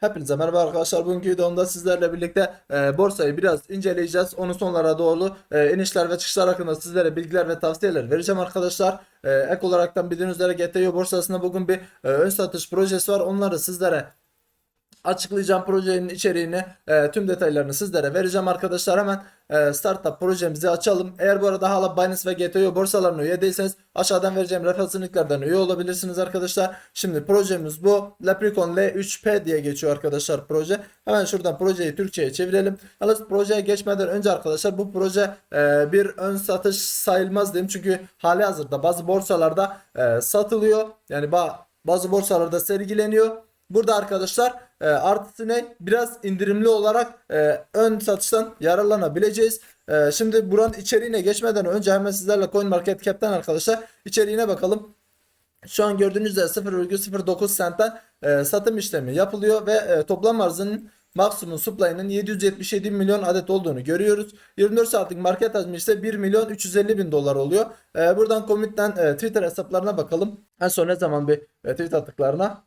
Hepinize merhaba arkadaşlar. Bugünkü videomda sizlerle birlikte e, borsayı biraz inceleyeceğiz. Onun sonlara doğru e, inişler ve çıkışlar hakkında sizlere bilgiler ve tavsiyeler vereceğim arkadaşlar. E, ek olaraktan bildiğiniz üzere GTO borsasında bugün bir e, ön satış projesi var. Onları sizlere açıklayacağım projenin içeriğini e, tüm detaylarını sizlere vereceğim arkadaşlar. Hemen e, startup projemizi açalım. Eğer bu arada hala Binance ve GTO borsalarına üye değilseniz aşağıdan vereceğim referans linklerden üye olabilirsiniz arkadaşlar. Şimdi projemiz bu. Leprechaun L3P diye geçiyor arkadaşlar proje. Hemen şuradan projeyi Türkçe'ye çevirelim. Yalnız projeye geçmeden önce arkadaşlar bu proje e, bir ön satış sayılmaz diyeyim. Çünkü hali hazırda bazı borsalarda e, satılıyor. Yani ba- bazı borsalarda sergileniyor Burada arkadaşlar e, artısı ne? Biraz indirimli olarak e, ön satıştan yararlanabileceğiz. E, şimdi buranın içeriğine geçmeden önce hemen sizlerle CoinMarketCap'ten arkadaşlar içeriğine bakalım. Şu an gördüğünüz üzere 0,09 centten e, satım işlemi yapılıyor ve e, toplam arzının maksimum supply'ının 777 milyon adet olduğunu görüyoruz. 24 saatlik market hacmi ise 1 milyon 350 bin dolar oluyor. E, buradan Commit'ten e, Twitter hesaplarına bakalım. En son ne zaman bir e, tweet attıklarına.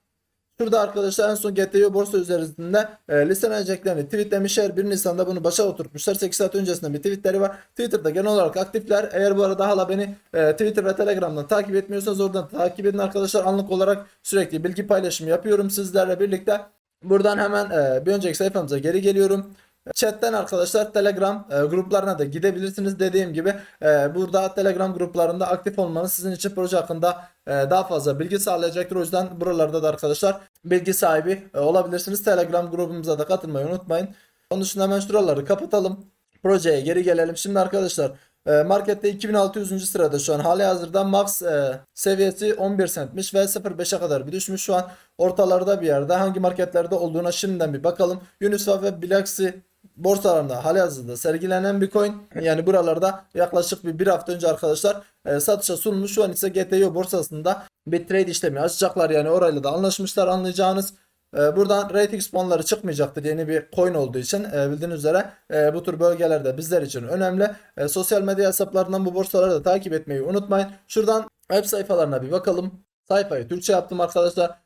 Şurada arkadaşlar en son GTO borsa üzerinde e, listeleneceklerini tweetlemişler. 1 Nisan'da bunu başa oturtmuşlar. 8 saat öncesinde bir tweetleri var. Twitter'da genel olarak aktifler. Eğer bu arada hala beni e, Twitter ve Telegram'dan takip etmiyorsanız oradan takip edin arkadaşlar. Anlık olarak sürekli bilgi paylaşımı yapıyorum sizlerle birlikte. Buradan hemen e, bir önceki sayfamıza geri geliyorum. Chat'ten arkadaşlar Telegram e, gruplarına da gidebilirsiniz. Dediğim gibi e, burada Telegram gruplarında aktif olmanız sizin için proje hakkında e, daha fazla bilgi sağlayacaktır. O yüzden buralarda da arkadaşlar bilgi sahibi e, olabilirsiniz. Telegram grubumuza da katılmayı unutmayın. Onun dışında hemen şuraları kapatalım. Projeye geri gelelim. Şimdi arkadaşlar e, markette 2600. sırada şu an hali hazırda max e, seviyesi 11 centmiş ve 0.5'e kadar bir düşmüş şu an ortalarda bir yerde hangi marketlerde olduğuna şimdiden bir bakalım Uniswap ve Bilaxi borsalarında hali hazırda sergilenen bir coin yani buralarda yaklaşık bir, bir hafta önce arkadaşlar e, satışa sunulmuş şu an ise GTO borsasında bir trade işlemi açacaklar yani orayla da anlaşmışlar anlayacağınız e, Buradan rating fonları çıkmayacaktır yeni bir coin olduğu için e, bildiğiniz üzere e, bu tür bölgelerde bizler için önemli. E, sosyal medya hesaplarından bu borsaları da takip etmeyi unutmayın. Şuradan web sayfalarına bir bakalım. Sayfayı Türkçe yaptım arkadaşlar.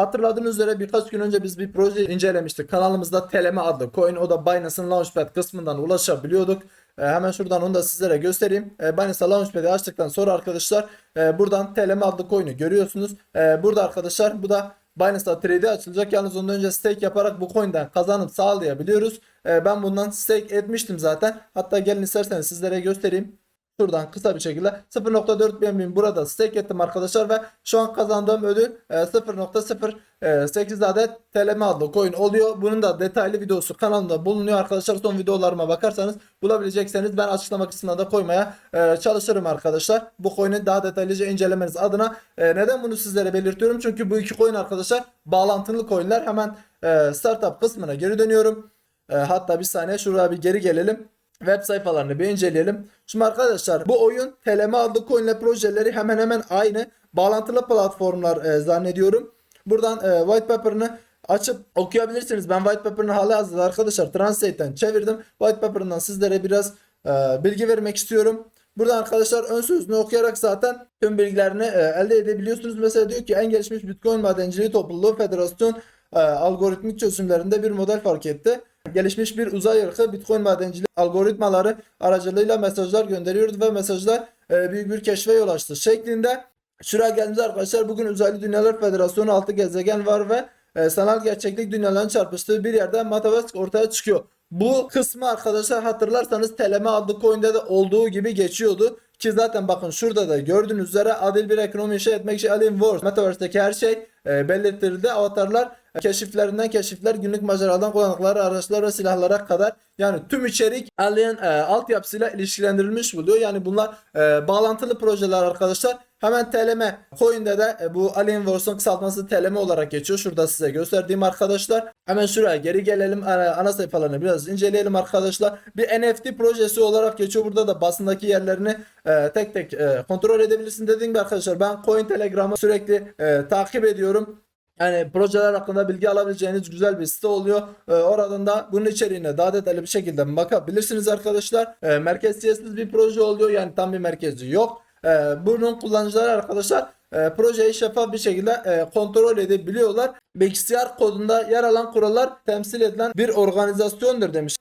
Hatırladığınız üzere birkaç gün önce biz bir proje incelemiştik. Kanalımızda Teleme adlı coin o da Binance'ın Launchpad kısmından ulaşabiliyorduk. E, hemen şuradan onu da sizlere göstereyim. E, Binance Launchpad'i açtıktan sonra arkadaşlar e, buradan Teleme adlı coin'i görüyorsunuz. E, burada arkadaşlar bu da Binance'da trade açılacak. Yalnız ondan önce stake yaparak bu coin'den kazanıp sağlayabiliyoruz. E, ben bundan stake etmiştim zaten. Hatta gelin isterseniz sizlere göstereyim. Şuradan kısa bir şekilde 0.4 BNB burada stake ettim arkadaşlar ve şu an kazandığım ödül e, 0.08 adet TLM adlı coin oluyor. Bunun da detaylı videosu kanalımda bulunuyor arkadaşlar. Son videolarıma bakarsanız bulabilecekseniz ben açıklama kısmına da koymaya e, çalışırım arkadaşlar. Bu coin'i daha detaylıca incelemeniz adına. E, neden bunu sizlere belirtiyorum? Çünkü bu iki coin arkadaşlar bağlantılı coinler. Hemen e, startup kısmına geri dönüyorum. E, hatta bir saniye şuraya bir geri gelelim web sayfalarını bir inceleyelim. Şimdi arkadaşlar bu oyun Teleme adlı coinle projeleri hemen hemen aynı. Bağlantılı platformlar e, zannediyorum. Buradan e, white paper'ını açıp okuyabilirsiniz. Ben white paper'ını hala hazırda arkadaşlar Translate'ten çevirdim. White paper'ından sizlere biraz e, bilgi vermek istiyorum. Buradan arkadaşlar ön sözünü okuyarak zaten tüm bilgilerini e, elde edebiliyorsunuz. Mesela diyor ki en gelişmiş Bitcoin madenciliği topluluğu federasyon e, algoritmik çözümlerinde bir model fark etti. Gelişmiş bir uzay ırkı Bitcoin madenciliği algoritmaları aracılığıyla mesajlar gönderiyordu ve mesajlar e, büyük bir keşfe yol açtı şeklinde. Şuraya geldiğimizde arkadaşlar bugün Uzaylı Dünyalar Federasyonu 6 gezegen var ve e, sanal gerçeklik dünyaların çarpıştığı bir yerde Metaverse ortaya çıkıyor. Bu kısmı arkadaşlar hatırlarsanız Teleme adlı coin'de de olduğu gibi geçiyordu. Ki zaten bakın şurada da gördüğünüz üzere adil bir ekonomi inşa etmek için Alien Wars Metaverse'deki her şey e, belirtildi. Avatarlar keşiflerinden keşifler, günlük maceradan kullandıkları araçlar ve silahlara kadar yani tüm içerik Alien e, altyapısıyla ilişkilendirilmiş buluyor. Yani bunlar e, bağlantılı projeler arkadaşlar. Hemen TLM coin'de de e, bu Alien Wars'un kısaltması TLM olarak geçiyor. Şurada size gösterdiğim arkadaşlar. Hemen şuraya geri gelelim. Ana, ana sayfalarını biraz inceleyelim arkadaşlar. Bir NFT projesi olarak geçiyor. Burada da basındaki yerlerini e, tek tek e, kontrol edebilirsin. Dediğim gibi arkadaşlar ben Coin Telegram'ı sürekli e, takip ediyorum. Yani projeler hakkında bilgi alabileceğiniz güzel bir site oluyor. Ee, oradan da bunun içeriğine daha detaylı bir şekilde bakabilirsiniz arkadaşlar. Ee, merkeziyetsiz bir proje oluyor. Yani tam bir merkezi yok. Ee, bunun kullanıcıları arkadaşlar e, projeyi şeffaf bir şekilde e, kontrol edebiliyorlar. Bilgisayar kodunda yer alan kurallar temsil edilen bir organizasyondur demiş.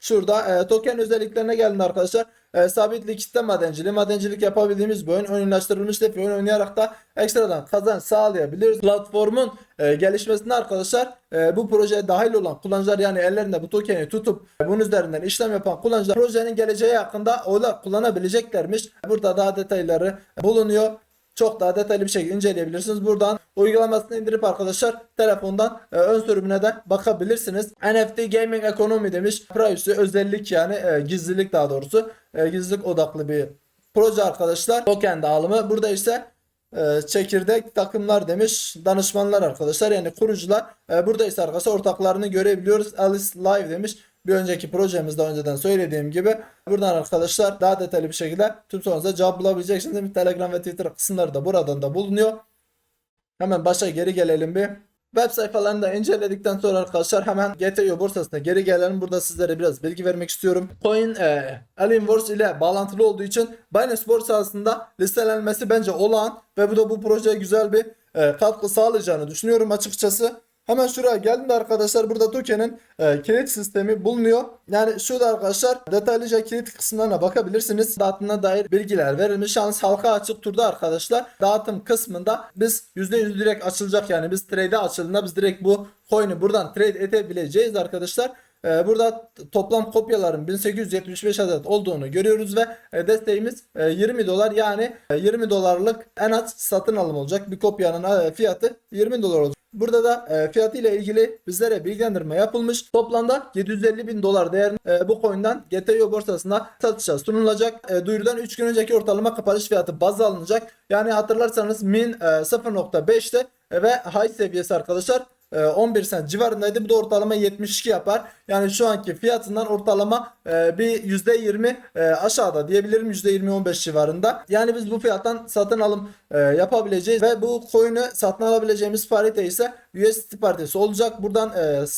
Şurada e, token özelliklerine geldi arkadaşlar. E, sabit likitte madenciliği, madencilik yapabildiğimiz bir oyun, oyunlaştırılmış bir oyun oynayarak da ekstradan kazanç sağlayabiliriz. Platformun e, gelişmesinde arkadaşlar e, bu projeye dahil olan kullanıcılar yani ellerinde bu tokeni tutup e, bunun üzerinden işlem yapan kullanıcılar projenin geleceği hakkında oylar kullanabileceklermiş. Burada daha detayları bulunuyor. Çok daha detaylı bir şekilde inceleyebilirsiniz. Buradan uygulamasını indirip arkadaşlar telefondan e, ön sürümüne de bakabilirsiniz. NFT Gaming Economy demiş. Privacy özellik yani e, gizlilik daha doğrusu. E, gizlilik odaklı bir proje arkadaşlar. Token dağılımı. Burada ise e, çekirdek takımlar demiş. Danışmanlar arkadaşlar yani kurucular. E, burada ise arkadaşlar ortaklarını görebiliyoruz. Alice Live demiş. Bir önceki projemizde önceden söylediğim gibi buradan arkadaşlar daha detaylı bir şekilde tüm sorunuza cevap bulabileceksiniz. Telegram ve Twitter kısımları da buradan da bulunuyor. Hemen başa geri gelelim bir. Web sayfalarını da inceledikten sonra arkadaşlar hemen GTO borsasına geri gelelim. Burada sizlere biraz bilgi vermek istiyorum. Coin e, Alienworks ile bağlantılı olduğu için Binance borsasında listelenmesi bence olağan ve bu da bu projeye güzel bir e, katkı sağlayacağını düşünüyorum açıkçası. Hemen şuraya geldim de arkadaşlar burada token'in e, kilit sistemi bulunuyor. Yani şurada arkadaşlar detaylıca kilit kısımlarına bakabilirsiniz. Dağıtımına dair bilgiler verilmiş. Yalnız halka açık turda arkadaşlar dağıtım kısmında biz %100 direkt açılacak yani biz trade'e açıldığında biz direkt bu coin'i buradan trade edebileceğiz arkadaşlar. Ee, Burada toplam kopyaların 1875 adet olduğunu görüyoruz ve e, desteğimiz e, 20 dolar yani e, 20 dolarlık en az satın alım olacak. Bir kopyanın e, fiyatı 20 dolar olacak. Burada da e, fiyatı ile ilgili bizlere bilgilendirme yapılmış. Toplamda 750 bin dolar değerinde e, bu coin'den GTO borsasına satışa sunulacak. E, duyurudan 3 gün önceki ortalama kapanış fiyatı baz alınacak. Yani hatırlarsanız min e, 0.5'te e, ve high seviyesi arkadaşlar 11 sent civarındaydı. Bu da ortalama 72 yapar. Yani şu anki fiyatından ortalama e, bir %20 e, aşağıda diyebilirim. %20-15 civarında. Yani biz bu fiyattan satın alım e, yapabileceğiz ve bu coin'i satın alabileceğimiz parite ise USDT paritesi olacak. Buradan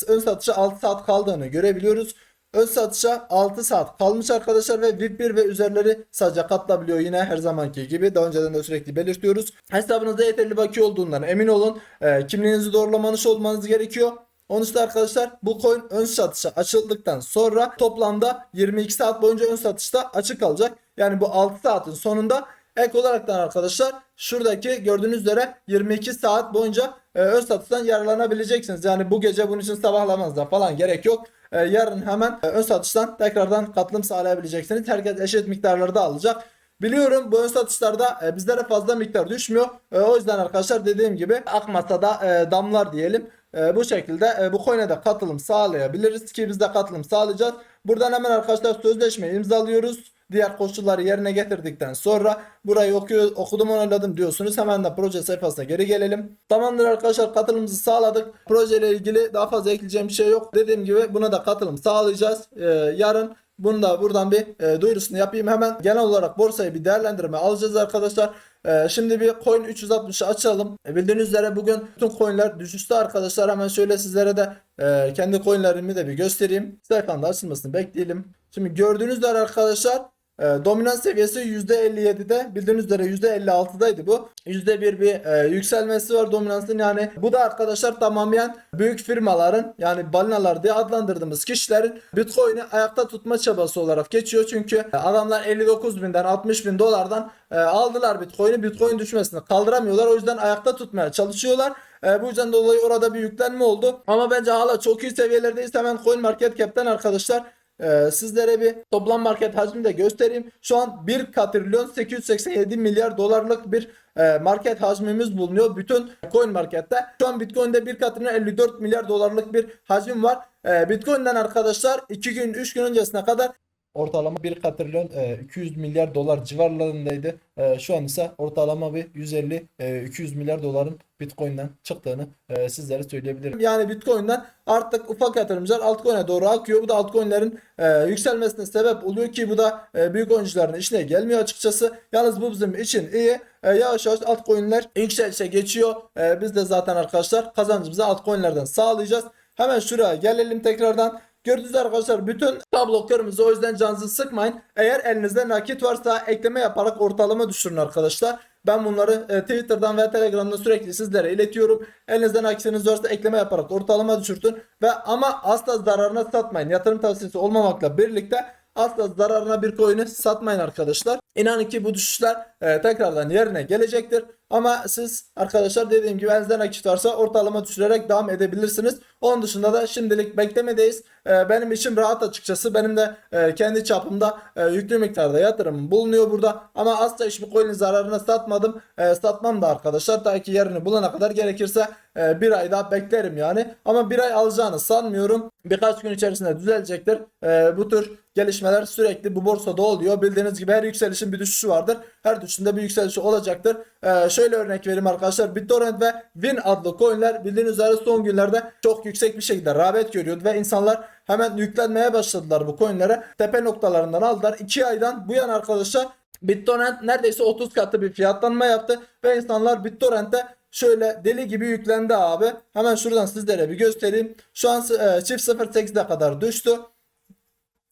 ön satışa 6 saat kaldığını görebiliyoruz. Ön satışa 6 saat kalmış arkadaşlar ve VIP1 ve üzerleri sadece katılabiliyor yine her zamanki gibi. Daha önceden de sürekli belirtiyoruz. Hesabınızda yeterli bakiye olduğundan emin olun. E, kimliğinizi doğrulamanız olmanız gerekiyor. Onun için arkadaşlar bu coin ön satışa açıldıktan sonra toplamda 22 saat boyunca ön satışta açık kalacak. Yani bu 6 saatin sonunda ek olaraktan arkadaşlar şuradaki gördüğünüz üzere 22 saat boyunca e, ön satıştan yararlanabileceksiniz. Yani bu gece bunun için sabahlamanıza falan gerek yok. E, yarın hemen e, ön satıştan tekrardan katılım sağlayabileceksiniz. Herkes eşit miktarlarda alacak. Biliyorum bu ön satışlarda e, bizlere fazla miktar düşmüyor. E, o yüzden arkadaşlar dediğim gibi akmasa da e, damlar diyelim. E, bu şekilde e, bu coin'e de katılım sağlayabiliriz ki biz de katılım sağlayacağız. Buradan hemen arkadaşlar sözleşmeyi imzalıyoruz. Diğer koşulları yerine getirdikten sonra burayı okuyor, okudum onayladım diyorsunuz. Hemen de proje sayfasına geri gelelim. Tamamdır arkadaşlar katılımımızı sağladık. Projeyle ilgili daha fazla ekleyeceğim bir şey yok. Dediğim gibi buna da katılım sağlayacağız. Ee, yarın bunu da buradan bir e, duyurusunu yapayım. Hemen genel olarak borsayı bir değerlendirme alacağız arkadaşlar. Ee, şimdi bir coin 360'ı açalım. E, bildiğiniz üzere bugün bütün coinler düşüşte arkadaşlar. Hemen şöyle sizlere de e, kendi coinlerimi de bir göstereyim. Sayfanın da açılmasını bekleyelim. Şimdi gördüğünüz üzere arkadaşlar e, dominans seviyesi %57'de bildiğiniz üzere %56'daydı bu. %1 bir e, yükselmesi var dominansın yani. Bu da arkadaşlar tamamen büyük firmaların yani balinalar diye adlandırdığımız kişilerin Bitcoin'i ayakta tutma çabası olarak geçiyor. Çünkü adamlar 59 binden 60 bin dolardan e, aldılar Bitcoin'i. Bitcoin düşmesini kaldıramıyorlar. O yüzden ayakta tutmaya çalışıyorlar. E, bu yüzden dolayı orada bir yüklenme oldu. Ama bence hala çok iyi seviyelerdeyiz. Hemen CoinMarketCap'ten arkadaşlar ee, sizlere bir toplam market hacmini de göstereyim. Şu an 1 katrilyon 887 milyar dolarlık bir e, market hacmimiz bulunuyor. Bütün coin markette. Şu an Bitcoin'de 1 katrilyon 54 milyar dolarlık bir hacim var. E, Bitcoin'den arkadaşlar 2 gün 3 gün öncesine kadar ortalama 1 katrilyon e, 200 milyar dolar civarlarındaydı. E, şu an ise ortalama bir 150 e, 200 milyar doların Bitcoin'den çıktığını e, sizlere söyleyebilirim. Yani Bitcoin'den artık ufak yatırımcılar altcoin'e doğru akıyor. Bu da altcoin'lerin e, yükselmesine sebep oluyor ki bu da e, büyük oyuncuların işine gelmiyor açıkçası. Yalnız bu bizim için iyi. E, yavaş yavaş altcoin'ler yükselişe geçiyor. E, biz de zaten arkadaşlar kazancımızı altcoin'lerden sağlayacağız. Hemen şuraya gelelim tekrardan. Gördüğünüz arkadaşlar bütün tablo kırmızı o yüzden canınızı sıkmayın. Eğer elinizde nakit varsa ekleme yaparak ortalama düşürün arkadaşlar. Ben bunları e, Twitter'dan ve Telegram'dan sürekli sizlere iletiyorum. Elinizden aksiniz varsa ekleme yaparak ortalama düşürtün ve ama asla zararına satmayın. Yatırım tavsiyesi olmamakla birlikte asla zararına bir coin'i satmayın arkadaşlar. İnanın ki bu düşüşler e, tekrardan yerine gelecektir. Ama siz arkadaşlar dediğim gibi elinizden akit varsa ortalama düşürerek devam edebilirsiniz. Onun dışında da şimdilik beklemedeyiz. E, benim işim rahat açıkçası. Benim de e, kendi çapımda e, yüklü miktarda yatırımım bulunuyor burada. Ama asla hiçbir coin'in zararına satmadım. E, satmam da arkadaşlar. Ta ki yerini bulana kadar gerekirse e, bir ay daha beklerim yani. Ama bir ay alacağını sanmıyorum. Birkaç gün içerisinde düzelecektir. E, bu tür gelişmeler sürekli bu borsada oluyor. Bildiğiniz gibi her yükselişin bir düşüşü vardır. Her düşüşünde bir yükselişi olacaktır. Ee, şöyle örnek vereyim arkadaşlar. BitTorrent ve Win adlı coinler bildiğiniz üzere son günlerde çok yüksek bir şekilde rağbet görüyordu ve insanlar hemen yüklenmeye başladılar bu coinlere. Tepe noktalarından aldılar. 2 aydan bu yana arkadaşlar BitTorrent neredeyse 30 katı bir fiyatlanma yaptı ve insanlar BitTorrent'te şöyle deli gibi yüklendi abi. Hemen şuradan sizlere bir göstereyim. Şu an e, çift 0.8'e kadar düştü.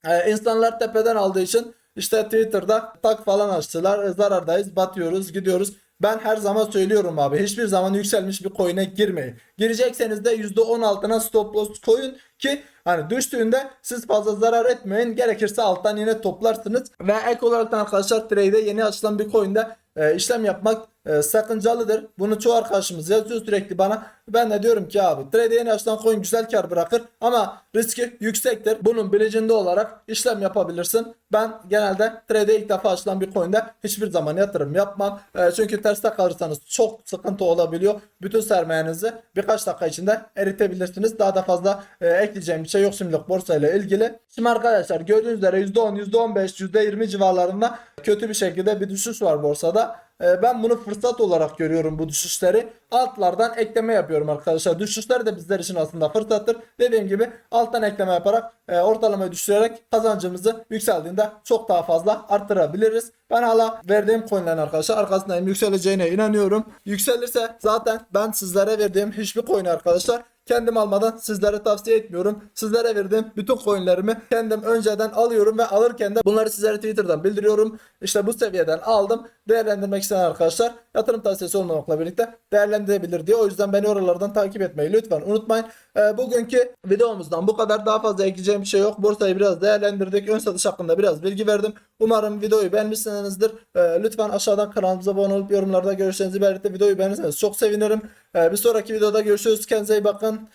Ee, insanlar tepeden aldığı için işte Twitter'da tak falan açtılar. E, zarardayız, batıyoruz, gidiyoruz. Ben her zaman söylüyorum abi. Hiçbir zaman yükselmiş bir coin'e girmeyin. Girecekseniz de %10 altına stop loss koyun ki hani düştüğünde siz fazla zarar etmeyin. Gerekirse alttan yine toplarsınız. Ve ek olarak da arkadaşlar trade'e yeni açılan bir coin'de e, işlem yapmak e, sakıncalıdır. Bunu çoğu arkadaşımız yazıyor sürekli bana. Ben de diyorum ki abi trade yeni açılan coin güzel kar bırakır ama riski yüksektir. Bunun bilincinde olarak işlem yapabilirsin. Ben genelde trade ilk defa açılan bir coin'de hiçbir zaman yatırım yapmam. E, çünkü terste kalırsanız çok sıkıntı olabiliyor. Bütün sermayenizi birkaç dakika içinde eritebilirsiniz. Daha da fazla e, ekleyeceğim bir şey yok şimdilik borsa ile ilgili. Şimdi arkadaşlar gördüğünüz üzere %10, %15, %20 civarlarında kötü bir şekilde bir düşüş var borsada. E, ben bunu fırsat olarak görüyorum bu düşüşleri. Altlardan ekleme yapıyorum arkadaşlar. Düşüşler de bizler için aslında fırsattır. Dediğim gibi alttan ekleme yaparak e, ortalamayı düşürerek kazancımızı yükseldiğinde çok daha fazla arttırabiliriz. Ben hala verdiğim coinlerin arkadaşlar arkasındayım yükseleceğine inanıyorum. Yükselirse zaten ben sizlere verdiğim hiçbir coin arkadaşlar kendim almadan sizlere tavsiye etmiyorum. Sizlere verdiğim bütün coinlerimi kendim önceden alıyorum ve alırken de bunları sizlere Twitter'dan bildiriyorum. İşte bu seviyeden aldım. Değerlendirmek isteyen arkadaşlar yatırım tavsiyesi olmamakla birlikte değerlendirebilir diye. O yüzden beni oralardan takip etmeyi lütfen unutmayın. Ee, bugünkü videomuzdan bu kadar. Daha fazla ekleyeceğim bir şey yok. Borsayı biraz değerlendirdik. Ön satış hakkında biraz bilgi verdim. Umarım videoyu beğenmişsinizdir. Ee, lütfen aşağıdan kanalımıza abone olup yorumlarda görüşlerinizi belirtip videoyu beğenirseniz çok sevinirim. Ee, bir sonraki videoda görüşürüz. Kendinize iyi bakın.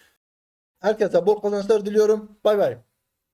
Herkese bol kazançlar diliyorum. Bay bay.